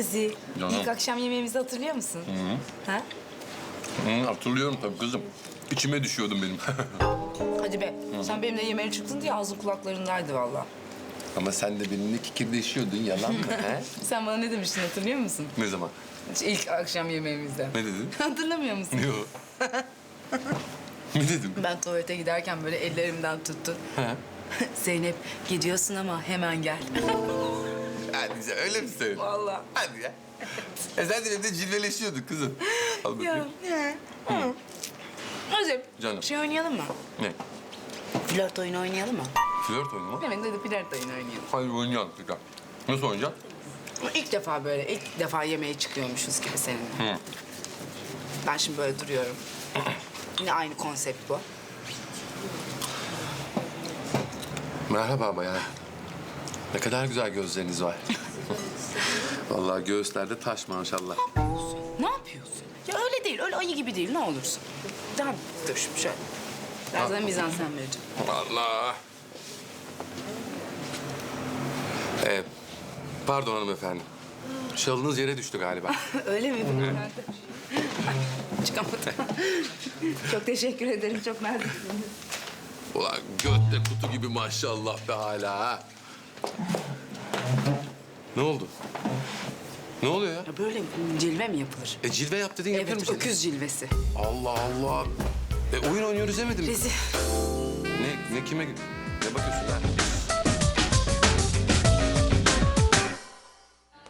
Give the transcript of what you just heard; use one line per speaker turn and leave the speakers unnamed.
Ozi,
Canım.
ilk akşam yemeğimizi hatırlıyor musun? Ha?
Hı, hatırlıyorum tabii kızım. İçime düşüyordun benim.
Hadi be, sen benimle yemeğe çıktın diye ağzın kulaklarındaydı vallahi.
Ama sen de benimle kikirdeşiyordun yalan mı? he?
Sen bana ne demiştin hatırlıyor musun?
ne zaman?
İlk akşam yemeğimizde.
Ne dedin?
Hatırlamıyor musun?
Yok. ne dedim?
Ben tuvalete giderken böyle ellerimden tuttu.
He.
Zeynep gidiyorsun ama hemen gel.
Hadi öyle mi söyledin?
Vallahi.
Hadi ya. E sen de evde cilveleşiyordun kızım. Al bakayım.
Ya. Hı.
Canım.
şey oynayalım mı?
Ne?
Flört oyunu oynayalım mı?
Flört oyunu mu?
Evet, hadi flört oyunu oynayalım.
Hadi oynayalım tekrar. Nasıl oynayacağız?
İlk defa böyle, ilk defa yemeğe çıkıyormuşuz gibi seninle.
Hı.
Ben şimdi böyle duruyorum. Yine aynı konsept bu.
Merhaba bayan. Ne kadar güzel gözleriniz var. Vallahi göğüslerde taş maşallah.
Ne yapıyorsun? Ya öyle değil, öyle ayı gibi değil ne olursun. Daha dur şöyle. Birazdan mizansen vereceğim.
Allah. Ee, pardon hanımefendi. Şalınız yere düştü galiba.
öyle mi? Çıkamadım. çok teşekkür ederim, çok naziksiniz.
Ulan götte kutu gibi maşallah be hala ha. Ne oldu? Ne oluyor ya?
Ya böyle cilve mi yapılır?
E cilve yap dedin yapıyor
Evet,
musun?
öküz cilvesi.
Allah Allah. E oyun oynuyoruz demedim. mi?
Rezil.
Ne, ne kime? Ne bakıyorsun lan?